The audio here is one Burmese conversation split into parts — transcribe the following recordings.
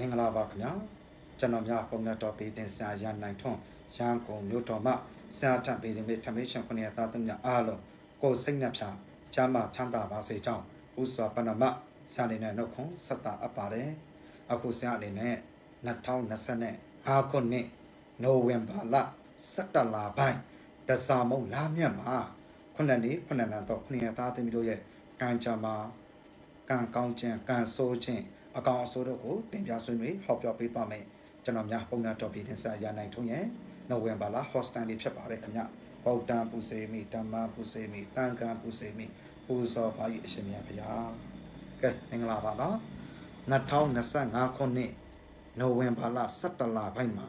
မင်္ဂလာပါခင်ဗျာကျွန်တော်များပုံနဲ့တော်ပေးတင်ဆရာရန်နိုင်ထွန်းရန်ကုန်မြို့တော်မှဆရာထပ်ပေးခြင်းနဲ့ထမေရှင်ခုနှစ်သားသမီးများအားလုံးကိုယ်စိတ်နှပြချမ်းသာချမ်းသာပါစေကြောင်းဥစွာပဏမဆရာနေနဲ့နှုတ်ခွန်းဆက်တာအပ်ပါတယ်အခုဆရာအနေနဲ့2025ခုနှစ်နိုဝင်ဘာလ17လပိုင်းတစ္ဆာမုံလာမြတ်မှာခုနှစ်နေ့ခုနှစ်လတော့ခုနှစ်သားသမီးတို့ရဲ့ကံကြမ္မာကံကောင်းခြင်းကံဆိုးခြင်း အကောင်အဆိုးတို့ကိုတင်ပြဆွေးနွေးဟောပြောပေးသွားမယ်ကျွန်တော်များပုံနာတော်ပြည်တင်ဆက်ရနိုင်ထုံးရဲ့နိုဝင်ဘာလဟော့စတန်လေးဖြစ်ပါတယ်ခင်ဗျဗုဒ္ဓံပူစေမိဓမ္မပူစေမိတန်ခါပူစေမိပူဇော်ပါ၏အရှင်မြတ်ဗျာကဲမင်္ဂလာပါနော်2025ခုနှစ်နိုဝင်ဘာလ17လပိုင်းမှာ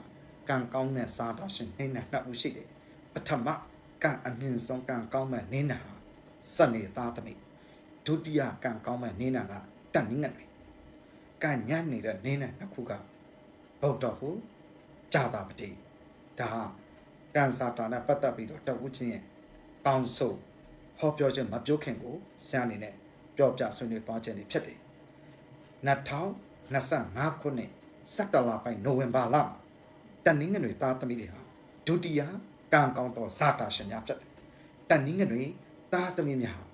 ကံကောင်းတဲ့စားတာရှင်နေနဲ့နှစ်ဦးရှိတယ်ပထမကံအမြင့်ဆုံးကံကောင်းမဲ့နေနဲ့ဟာစနေသားသမီးဒုတိယကံကောင်းမဲ့နင်းနာကတန်နင်းငတ်ပဲ ကံညံ့နေတဲ့နင်းနာတစ်ခုကဗုဒ္ဓဟုကြာတာပတိဒါဟာကံစာတာနဲ့ပတ်သက်ပြီးတော့တဝုချင်းရဲ့ကောင်းဆိုဟောပြောခြင်းမပြောခင်ကိုဆရာအနေနဲ့ပြောပြဆွေးနွေးသွားခြင်းတွေဖြစ်တယ်2025ခုနှစ်17လပိုင်းနိုဝင်ဘာလမှာတန်နင်းငွေသားသမီးတွေဟာဒုတိယကံကောင်းသောဇာတာရှင်များဖြစ်တယ်တန်နင်းငွေသားသမီးများဟာ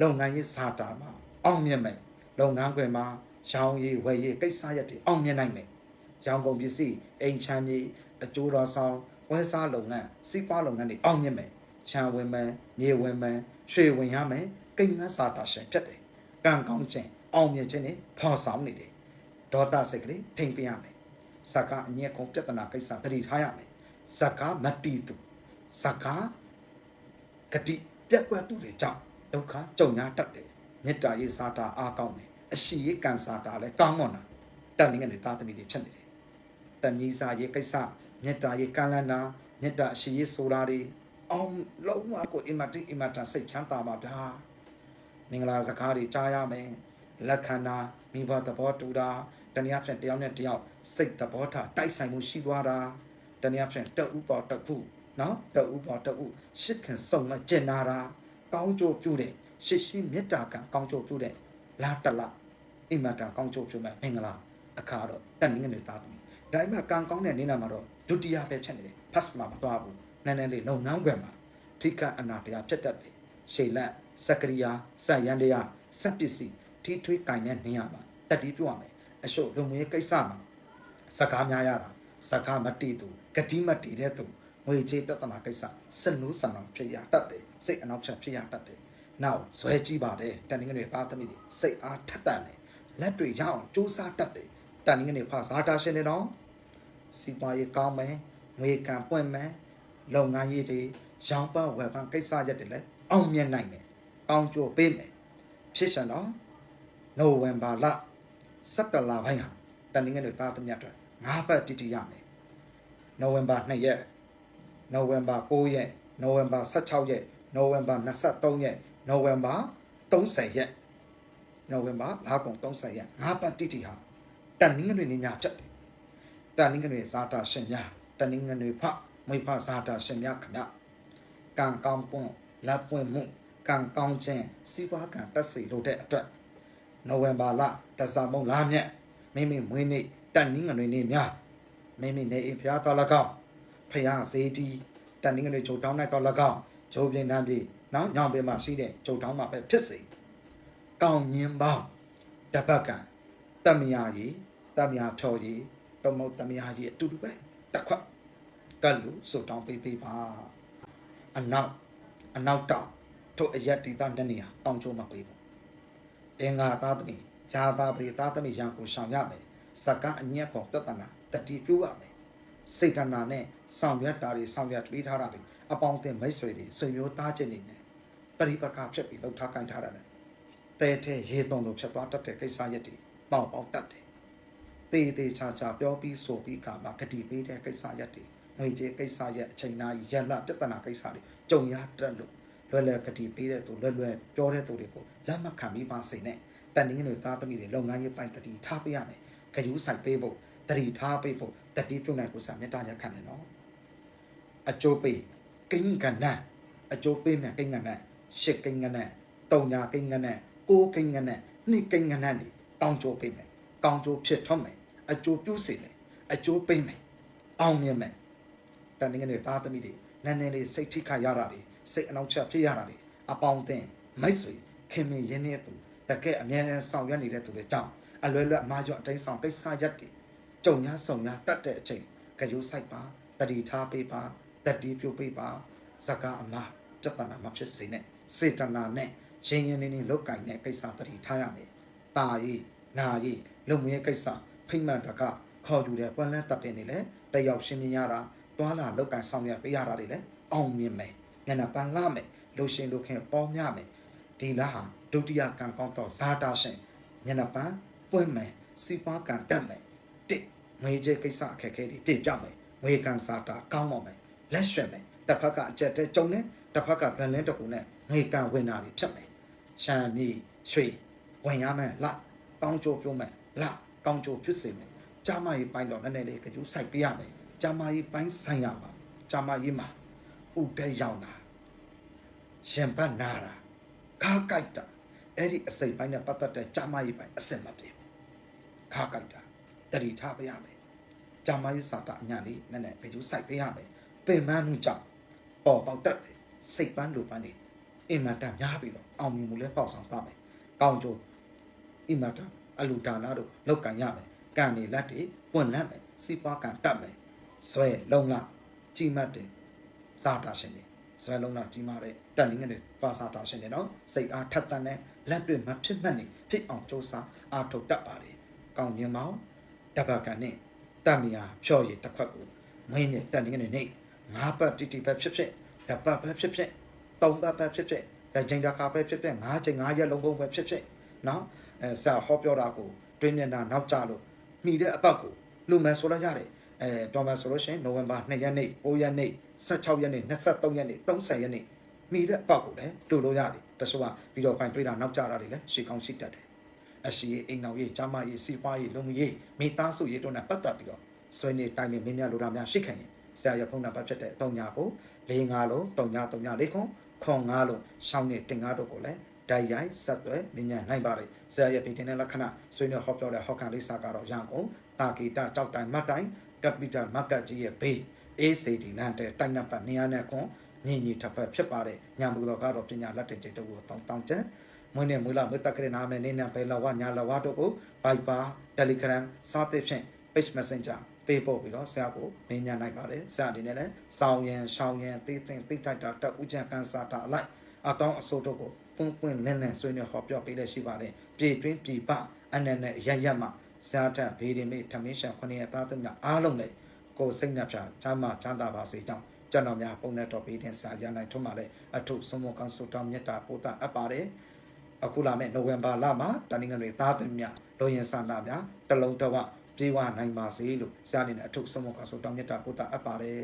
လုပ်ငန်းရေးစာတာမှာအောင်မြင်မယ်လုပ်ငန်းခွင်မှာ ရောင်းရည်ဝယ်ရည်ကိစ္စရက်တွေအောင်မြင်နိုင်မယ်ရောင်းကုန်ပစ္စည်းအိမ်ချမ်းမြေအကျိုးတော်ဆောင်ဝယ်စားလုပ်ငန်းစီးပွားလုပ်ငန်းတွေအောင်မြင်မယ်ချမ်းဝင်မယ်မြေဝင်မယ်ရွှေဝင်ရမယ်ကိန်းငန်းစာတာရှင်ဖြစ်တယ်ကံကောင်းခြင်းအောင်မြင်ခြင်းတွေဖော်ဆောင်နေတယ်ဒေါသစိတ်ကလေးထိမ့်ပြရမယ်စကားအညက်ကုန်ပြဿနာကိစ္စသတိထားရမယ်စကားမတီးသူစကားဂတိပြက်ကွက်သူတွေကြောင့်ဒုက္ခကြုံရတတ်တယ်မေတ္တာရေးစာတာအားကောင်းတယ် အရှိရေးကံစာတာလည်းကောင်းမွန်တာတန်နေငယ်တွေသားသမီးတွေဖြစ်နေတယ်တန်ကြီးစာရေးကိစ္စမေတ္တာရေးကံလန္နာမေတ္တာအရှိရေးဆိုတာတွေအောင်လုံးဝကိုအင်မတိအင်မတန်စိတ်ချမ်းသာပါဗျာမင်္ဂလာစကားတွေကြားရမယ်လက်ခံတာမိဘသဘောတူတာတနည်းအားဖြင့်တယောက်နဲ့တယောက်စိတ်သဘောထားတိုက်ဆိုင်မှုရှိသွားတာတနည်းအားဖြင့်တဥပေါ်တစ်ခုနော်တဥပေါ်တဥရှစ်ခင်စုံမကျင်နာတာကောင်းကြိုးပြုတဲ့ရှစ်ရှိမေတ္တာကံကောင်းကြိုးပြုတဲ့လာတလ အိမ်မတာကောင်းကြိုးပြုမဲ့မင်္ဂလာအခါတော့တန်ငင်းနေသားသမီးဒါပေမဲ့ကံကောင်းတဲ့နေနာမှာတော့ဒုတိယပဲဖြစ်နေတယ်ဖတ်မှာမသွားဘူးနည်းနည်းလေးလုံငန်းွယ်မှာထိကအနာတရားဖြစ်တတ်တယ်ရှေလန့်စကရိယာစက်ရန်တရားစက်ပစ္စည်းထိထွေးကင်တဲ့နေရာမှာတတိပြုရမယ်အရှုပ်လုံငွေကိစ္စမှာစကားများရတာစကားမတိသူဂတိမတိတဲ့သူငွေကြေးပြဿနာကိစ္စစနူးဆန်အောင်ဖြစ်ရတတ်တယ်စိတ်အနောက်ချက်ဖြစ်ရတတ်တယ်နောက်ဇွဲကြည့်ပါတယ်တန်ငင်းတွေသားသမီးတွေစိတ်အားထက်တန်တယ် လက်တွေရအောင်ကြိုးစားတတ်တယ်တန်ငင်းတွေဖာဇာတာရှင်တွေတော့စီပွားရေးကောင်းမယ်ငွေကံပွင့်မယ်လုပ်ငန်းရေးတွေရောင်းပဝယ်ပန်းကိစ္စရက်တွေလည်းအောင်မြင်နိုင်တယ်ကောင်းကျိုးပေးမယ်ဖြစ်ရှင်တော့နိုဝင်ဘာလ17လပိုင်းဟာတန်ငင်းတွေသားသမီးတွေငါးပတ်တိတိရမယ်နိုဝင်ဘာ2ရက်နိုဝင်ဘာ9ရက်နိုဝင်ဘာ16ရက်နိုဝင်ဘာ23ရက်နိုဝင်ဘာ30ရက် နိုဝင်ဘာလကုန်30ရက်ငါးပတ်တိတိဟာတန်နင်းငွေနေများဖြစ်တယ်တန်နင်းငွေဇာတာရှင်များတန်နင်းငွေဖမွေဖဇာတာရှင်များခဏကံကောင်းပွင့်လက်ပွင့်မှုကံကောင်းခြင်းစီးပွားကံတက်စီလို့တဲ့အတွက်နိုဝင်ဘာလတစ္ဆာမုံလာမြတ်မိမိမွေးနေ့တန်နင်းငွေနေများမိမိနေအိမ်ဖျားတော်၎င်းဖယားစေတီတန်နင်းငွေချုပ်တောင်းလိုက်တော်၎င်းဂျိုးပြင်းနှမ်းပြေနော်ညောင်ပင်မှာရှိတဲ့ချုပ်တောင်းမှာပဲဖြစ်စေ ကောင်းညင်ပေါင်းတပတ်ကံတမယာကြီးတမယာဖြော်ကြီးတမုတ်တမယာကြီးအတူတူပဲတစ်ခွက်ကတ်လူစုတောင်းပေးပေးပါအနောက်အနောက်တောင်တို့အရက်တီသားနှစ်နေရာတောင်းချိုးမှာပေးဖို့အင်္ဂါသားသမီးဂျာသားပရိသားသမီးရန်ကိုရှောင်ရမယ်စကအညက်ကောင်တတနာတတိပြုရမယ်စိတ်တနာနဲ့ဆောင်ရွက်တာတွေဆောင်ရွက်ပြီးထားတာတွေအပေါင်းအသင်းမိတ်ဆွေတွေဆွေမျိုးသားချင်းတွေနဲ့ပရိပက္ခဖြစ်ပြီးလှုပ်ထားကိုင်းထားတာနဲ့ တဲထဲရေသွန်လိုဖြစ်သွားတတ်တဲ့ကိစ္စရက်တွေပေါက်ပေါက်တတ်တယ်တေးသေးချာချာပြောပြီးဆိုပြီးကမှဂတိပေးတဲ့ကိစ္စရက်တွေငွေကြေးကိစ္စရက်အချိန်နာရက်လပြဿနာကိစ္စတွေကြုံရတတ်လို့လွယ်လွယ်ဂတိပေးတဲ့သူလွယ်လွယ်ပြောတဲ့သူတွေကိုလက်မခံပြီးပါစိတ်နဲ့တန်နင်းတွေသားသမီးတွေလုပ်ငန်းရေးပိုင်းတတိထားပေးရမယ်ဂယူးဆိုင်ပေးဖို့တတိထားပေးဖို့တတိပြုတ်နိုင်ကိုစာမေတ္တာရက်ခံတယ်နော်အကျိုးပေးကိန်းကဏ္ဍအကျိုးပေးမြန်ကိန်းကဏ္ဍရှစ်ကိန်းကဏ္ဍတုံညာကိန်းကဏ္ဍ ကိုးကိန်းကဏ္ဍနှစ်ကိန်းကဏ္ဍနေတောင်းကျိုးပေးမယ်ကောင်းကျိုးဖြစ်ထွန်းမယ်အကျိုးပြုစေမယ်အကျိုးပေးမယ်အောင်မြင်မယ်တန်ငယ်တွေသားသမီးတွေနည်းနည်းလေးစိတ်ထိခါရတာတွေစိတ်အနှောင့်အယှက်ဖြစ်ရတာတွေအပေါင်းအသင်းမိတ်ဆွေခင်မင်ရင်းနှီးသူတကယ်အမြဲတမ်းဆောင်ရွက်နေတဲ့သူတွေကြောင့်အလွယ်လွယ်အမှားကြောင့်အတိုင်းဆောင်ကိစ္စရက်တွေကြုံများဆုံများတတ်တဲ့အချိန်ကြိုးဆိုင်ပါတတိထားပေးပါတတိပြုပေးပါဇကာအမှားပြဿနာမဖြစ်စေနဲ့စေတနာနဲ့ ရှင်ရင်နေနေလောက်ကင်တဲ့ကိစ္စတတိထားရမယ်။ตาရေးနာရေးလုံမရဲ့ကိစ္စဖိမ့်မှန်တကခေါ်ယူတဲ့ပွက်လန်းတပ်ပင်နေလေတယောက်ရှင်းမြင်ရတာတွာလာလောက်ကင်ဆောင်ရပေးရတာတွေလေအောင်မြင်မယ်။ညနာပန်းလာမယ်လူရှင်လူခင်ပေါမြမယ်ဒီလားဟာဒုတိယကံကောင်းတော့ဇာတာရှင်ညနာပန်းပွင့်မယ်စီပွားကံတက်မယ်တစ်ငွေကြေးကိစ္စအခက်အခဲတွေပြည့်ပြမယ်ငွေကန်စာတာကောင်းပါမယ်လက်ရွှေ့မယ်တစ်ဖက်ကအကျက်တဲ့ကြုံနေတစ်ဖက်ကဗန်လင်းတစ်ခုနဲ့ငွေကန်ဝင်တာတွေဖြစ်မယ် ရှမ်းမြေရွှေဝင်ရမယ်လကောင်းကြိုးပြုံးမယ်လကောင်းကြိုးဖြစ်စေမယ်ဂျာမကြီးပိုင်းတော့နည်းနည်းလေးကြိုးစိုက်ပေးရမယ်ဂျာမကြီးပိုင်းဆိုင်ရမှာဂျာမကြီးမှာဥဒဲရောက်တာရှင်ဘတ်နာတာခါကြိုက်တာအဲ့ဒီအစိပ်ပိုင်းနဲ့ပတ်သက်တဲ့ဂျာမကြီးပိုင်းအစင်မပြေဘူးခါကြိုက်တာတတိထားပေးရမယ်ဂျာမရေးစာတာအညာလေးနည်းနည်းဘယ်လိုစိုက်ပေးရမလဲပင်မမှုကြောင့်ပေါ်ပေါက်တတ်တယ်စိတ်ပန်းလိုပန်းနေအင်မတန်များပြီးတော့ အောင်မြင်မှုလည်းပေါက်ဆောင်သွားမယ်ကောင်းကျိုးအင်မတန်အလူဒါနာတို့လောက်ကန်ရမယ်ကံနေလက်တွေပွင့်လန့်မယ်စီးပွားကံတတ်မယ်ဆွဲလုံလကြီးမတ်တယ်စာတာရှင်တွေဆွဲလုံလကြီးမားတဲ့တန်ရင်းငယ်တွေပါစာတာရှင်တွေနော်စိတ်အားထက်သန်တဲ့လက်တွေမဖြစ်မှတ်နေဖြစ်အောင်ကြိုးစားအားထုတ်တတ်ပါလေကောင်းခြင်းမောင်တပတ်ကန်နဲ့တတ်မီယာဖြော့ရည်တစ်ခွက်ကိုမင်းနဲ့တက်နေနေနေငါးပတ်တီတီပဲဖြစ်ဖြစ်တပတ်ပဲဖြစ်ဖြစ်သုံးပတ်ပဲဖြစ်ဖြစ် တချိန်တစ်ခါပဲဖြစ်ဖြစ်ငါးချိန်ငါးရက်လုံးကုန်ပဲဖြစ်ဖြစ်နော်အဲဆရာဟောပြောတာကိုတွင်းမျက်နှာနောက်ကျလို့မိတဲ့အပတ်ကိုလူမယ်ဆိုလိုက်ရတယ်အဲပြောမယ်ဆိုလို့ရှိရင်နိုဝင်ဘာ2ရက်နေ့9ရက်နေ့16ရက်နေ့23ရက်နေ့30ရက်နေ့မိတဲ့အပတ်ကိုလည်းလူလို့ရတယ်တချို့ကပြီးတော့ဖိုင်တွေးတာနောက်ကျတာတွေလည်းရှေ့ကောင်းရှိတတ်တယ်အရှိရေးအိမ်နောက်ရေးကျမရေးစီပွားရေးလုံမှုရေးမိသားစုရေးတို့နဲ့ပတ်သက်ပြီးတော့ဆွေးနွေးတိုင်ပင်မင်းများလိုတာများရှိခိုင်ရင်ဆရာရဖုန်းနံပါတ်ဖြစ်တဲ့3ညာကို45လုံး3ညာ3ညာလေးခွန် ခွန်5လုံးရှောင်းနေတင်5တို့ကိုလည်းဓာတ်ရိုက်ဆက်သွဲမင်းများနိုင်ပါလေဆရာရပြည်တင်တဲ့လက္ခဏာဆွေးနွေးဟောပြောတဲ့ဟောက်ခံလိစာကတော့ရန်ကုန်တာကီတာကြောက်တိုင်မတ်တိုင်ကပီတာမက်ကတ်ကြီးရဲ့ဘေးအေးစေဒီလန်တဲ့တိုင်နံပါတ်နေရာနဲ့ခွန်ညီညီထပ်ဖက်ဖြစ်ပါတယ်ညံဘူးတော်ကတော့ပညာလက်တင်จิตတို့ကိုတောင်းတောင်းချင်မွေးနဲ့မွေးလာမွေးတက်ကရနာမယ်နေနံပဲလာဝညာလာဝတို့ကို Viber Telegram စသဖြင့် Page Messenger ပေးပို့ပြီးတော့ဆရာကိုမင်းညာနိုင်ပါတယ်ဆရာအနေနဲ့လည်းစောင်းရန်ရှောင်းရန်သိသိသိတိုက်တာတက်ဥကြံကန်စာတာအလိုက်အတောင်းအစိုးတို့ကိုပွင့်ပွင့်လင်းလင်းဆွေးနွေးဟောပြောပေးလက်ရှိပါတယ်ပြည်တွင်းပြည်ပအနက်နဲ့ရရမှဆရာတက်ဘေးဒီမေထမင်းရှံခொနည်းသားသမီးအားလုံးလည်းကိုယ်စိတ်နှပြချမ်းသာချမ်းသာပါစေကြောင်းကျွန်တော်များပုံနဲ့တော်ပေးတဲ့ဆရာရနိုင်ထွန်းပါလေအထုဆုံးမကောင်းစုတောင်းမြတ်တာပို့တာအပ်ပါတယ်အခုလာမယ့်နိုဝင်ဘာလမှာတနင်္ဂနွေသားသမီးများလူရင်ဆန္ဒများတလုံးတော့ ပြေဝနိုင်ပါစေလို့ဆရာအနေနဲ့အထုဆုံးမကောင်းဆိုတောင်းမြတ်တာပို့တာအပ်ပါတယ်